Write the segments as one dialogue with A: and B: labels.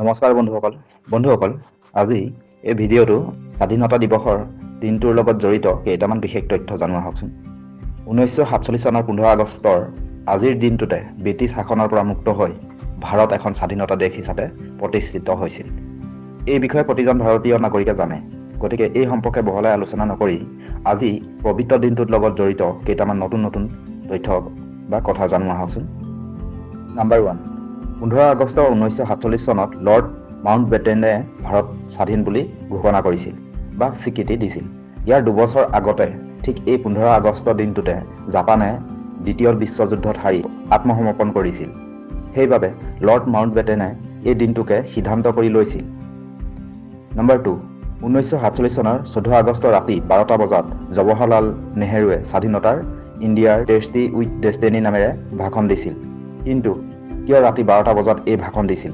A: নমস্কাৰ বন্ধুসকল। বন্ধুসকল আজি এই ভিডিঅ'টো স্বাধীনতা দিৱসৰ দিনটোৰ লগত জড়িত কেইটামান বিশেষ তথ্য জনোৱা হওকচোন। ঊনৈছশ সাতচল্লিছ চনৰ পোন্ধৰ আগষ্টৰ আজিৰ দিনটোতে ব্ৰিটিছ শাসনৰ পৰা মুক্ত হৈ ভাৰত এখন স্বাধীনতা দেশ হিচাপে প্ৰতিষ্ঠিত হৈছিল। এই বিষয়ে প্ৰতিজন ভাৰতীয় নাগৰিকে জানে। গতিকে এই সম্পৰ্কে বহলাই আলোচনা নকৰি আজি পবিত্ৰ দিনটোৰ লগত জড়িত কেইটামান নতুন নতুন তথ্য বা কথা জনোৱা হওকচোন। নাম্বাৰ ওৱান পোন্ধৰ আগষ্ট ঊনৈছশ সাতচল্লিছ চনত লৰ্ড মাউণ্ট বেটেনে ভাৰত স্বাধীন বুলি ঘোষণা কৰিছিল বা স্বীকৃতি দিছিল। ইয়াৰ দুবছৰ আগতে ঠিক এই পোন্ধৰ আগষ্ট দিনটোতে জাপানে দ্বিতীয় বিশ্বযুদ্ধত হাৰি আত্মসমৰ্পণ কৰিছিল। সেইবাবে লৰ্ড মাউণ্ট বেটেনে এই দিনটোকে সিদ্ধান্ত কৰি লৈছিল। নম্বৰ টু ঊনৈছশ সাতচল্লিছ চনৰ চৈধ্য আগষ্ট ৰাতি বাৰটা বজাত জৱাহৰলাল নেহেৰুৱে স্বাধীনতাৰ ইণ্ডিয়াৰ টেষ্টি উইথ ডেষ্টিনী নামেৰে ভাষণ দিছিল। কিন্তু কিয় ৰাতি বাৰটা বজাত এই ভাষণ দিছিল।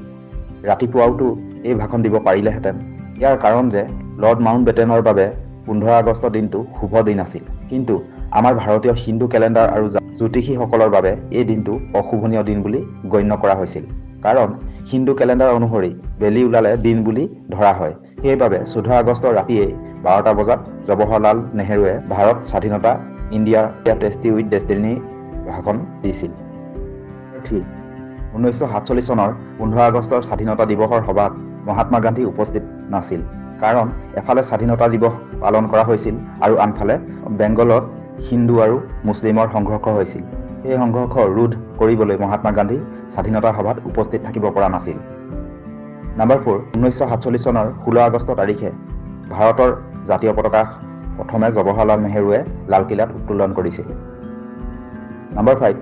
A: ৰাতিপুৱাওতো এই ভাষণ দিব পাৰিলেহেঁতেন। ইয়াৰ কাৰণ যে লৰ্ড মাউণ্ট বেটেনৰ বাবে পোন্ধৰ আগষ্ট দিনটো শুভ দিন আছিল। কিন্তু আমাৰ ভাৰতীয় হিন্দু কেলেণ্ডাৰ আৰু জ্যোতিষীসকলৰ বাবে এই দিনটো অশুভনীয় দিন বুলি গণ্য কৰা হৈছিল। কাৰণ হিন্দু কেলেণ্ডাৰ অনুসৰি বেলি ওলালে দিন বুলি ধৰা হয়। সেইবাবে চৈধ্য আগষ্টৰ ৰাতিয়েই বাৰটা বজাত জৱাহৰলাল নেহেৰুৱে ভাৰত স্বাধীনতা ইণ্ডিয়াৰ টেষ্টি উইথ ডেষ্টিনী ভাষণ দিছিল। ঊনৈছশ সাতচল্লিছ চনৰ পোন্ধৰ আগষ্টৰ স্বাধীনতা দিৱসৰ সভাত মহাত্মা গান্ধী উপস্থিত নাছিল। কাৰণ এফালে স্বাধীনতা দিৱস পালন কৰা হৈছিল আৰু আনফালে বেংগলত হিন্দু আৰু মুছলিমৰ সংঘৰ্ষ হৈছিল। সেই সংঘৰ্ষ ৰোধ কৰিবলৈ মহাত্মা গান্ধী স্বাধীনতা সভাত উপস্থিত থাকিব পৰা নাছিল। নাম্বাৰ ফ'ৰ ঊনৈছশ সাতচল্লিছ চনৰ ষোল্ল আগষ্ট তাৰিখে ভাৰতৰ জাতীয় পতাকা প্ৰথমে জৱাহৰলাল নেহেৰুৱে লালকিল্লাত উত্তোলন কৰিছিল। নাম্বাৰ ফাইভ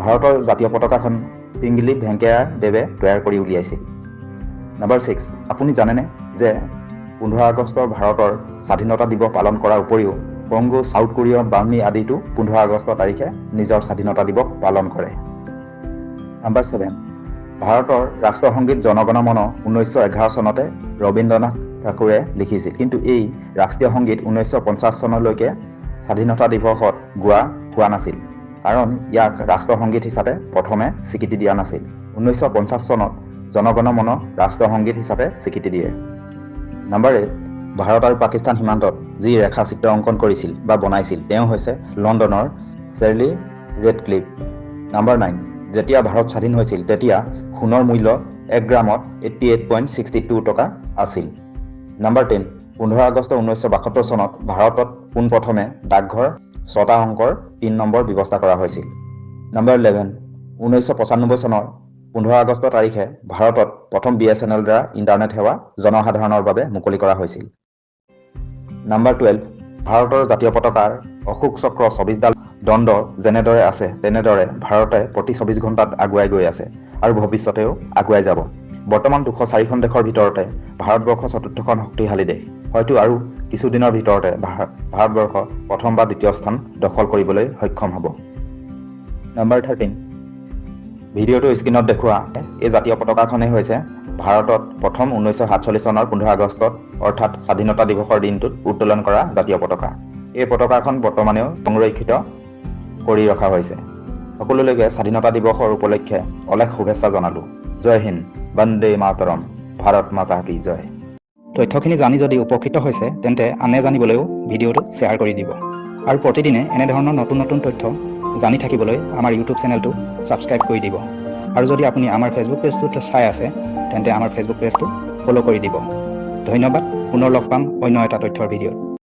A: ভাৰতৰ জাতীয় পতাকাখন পিংগলি ভেংকায়া দেৱে তৈয়াৰ কৰি উলিয়াইছিল। নাম্বাৰ ছিক্স আপুনি জানেনে যে পোন্ধৰ আগষ্টৰ ভাৰতৰ স্বাধীনতা দিৱস পালন কৰাৰ উপৰিও কংগো চাউথ কোৰিয়া বাৰ্মি আদিতো পোন্ধৰ আগষ্ট তাৰিখে নিজৰ স্বাধীনতা দিৱস পালন কৰে। নাম্বাৰ ছেভেন ভাৰতৰ ৰাষ্ট্ৰসংগীত জনগণ মন ঊনৈছশ এঘাৰ চনতে ৰবীন্দ্ৰনাথ ঠাকুৰে লিখিছিল। কিন্তু এই ৰাষ্ট্ৰীয় সংগীত ঊনৈছশ পঞ্চাছ চনলৈকে স্বাধীনতা দিৱসত গোৱা হোৱা নাছিল। কাৰণ ইয়াক ৰাষ্ট্ৰসংগীত হিচাপে প্ৰথমে স্বীকৃতি দিয়া নাছিল। ঊনৈছশ পঞ্চাছ চনত জনগণ মন ৰাষ্ট্ৰসংগীত হিচাপে স্বীকৃতি দিয়ে। নাম্বাৰ এইট ভাৰত আৰু পাকিস্তান সীমান্তত যি ৰেখা চিত্ৰ অংকন কৰিছিল বা বনাইছিল তেওঁ হৈছে লণ্ডনৰ Cyril red clip number nine যেতিয়া ভাৰত স্বাধীন হৈছিল তেতিয়া সোণৰ মূল্য এক গ্ৰামত eighty eight point sixty two টকা আছিল। নাম্বাৰ টেন পোন্ধৰ আগষ্ট ঊনৈছশ বাসত্তৰ চনত ভাৰতত পোনপ্ৰথমে ডাকঘৰ ছটা অংকৰ পিন নম্বৰ ব্যৱস্থা কৰা হৈছিল। নাম্বাৰ ইলেভেন ঊনৈছশ পঁচানব্বৈ চনৰ পোন্ধৰ আগষ্ট তাৰিখে ভাৰতত প্ৰথম বি এছ এন এল দ্বাৰা ইণ্টাৰনেট সেৱা জনসাধাৰণৰ বাবে মুকলি কৰা হৈছিল। নাম্বাৰ টুৱেলভ ভাৰতৰ জাতীয় পতাকাৰ অশোক চক্ৰ চৌবিছডাল দণ্ড যেনেদৰে আছে তেনেদৰে ভাৰতে প্ৰতি চৌবিছ ঘণ্টাত আগুৱাই গৈ আছে আৰু ভৱিষ্যতেও আগুৱাই যাব। বৰ্তমান দুশ চাৰিখন দেশৰ ভিতৰতে ভাৰতবৰ্ষ চতুৰ্থখন শক্তিশালী দেশ। হয়তো আৰু কিছুদিনৰ ভিতৰতে ভাৰত ভাৰতবৰ্ষ প্ৰথম বা দ্বিতীয় স্থান দখল কৰিবলৈ সক্ষম হ'ব। নাম্বাৰ থাৰ্টিন ভিডিঅ'টো স্ক্ৰীণত দেখুওৱা। এই জাতীয় পতাকাখনেই হৈছে ভাৰতত প্ৰথম ঊনৈছশ সাতচল্লিছ চনৰ পোন্ধৰ আগষ্টত অৰ্থাৎ স্বাধীনতা দিৱসৰ দিনটোত উত্তোলন কৰা জাতীয় পতাকা। এই পতাকাখন বৰ্তমানেও সংৰক্ষিত কৰি ৰখা হৈছে। সকলোলৈকে স্বাধীনতা দিৱসৰ উপলক্ষে অলেখ শুভেচ্ছা জনালোঁ। জয় হিন্দ বন্দে মাতৰম ভাৰত মাতা কি জয়। তথ্যখিনি জানি যদি উপকৃত হৈছে তেন্তে আনে জানিবলৈও ভিডিঅ'টো শ্বেয়াৰ কৰি দিব। আৰু প্ৰতিদিনে এনেধৰণৰ নতুন নতুন তথ্য জানি থাকিবলৈ আমাৰ ইউটিউব চেনেলটো ছাবস্ক্ৰাইব কৰি দিব। আৰু যদি আপুনি আমাৰ ফেচবুক পেজটোত চাই আছে তেন্তে আমাৰ ফেচবুক পেজটো ফ'ল' কৰি দিব। ধন্যবাদ পুনৰ লগ পাম অন্য এটা তথ্যৰ ভিডিঅ'ত।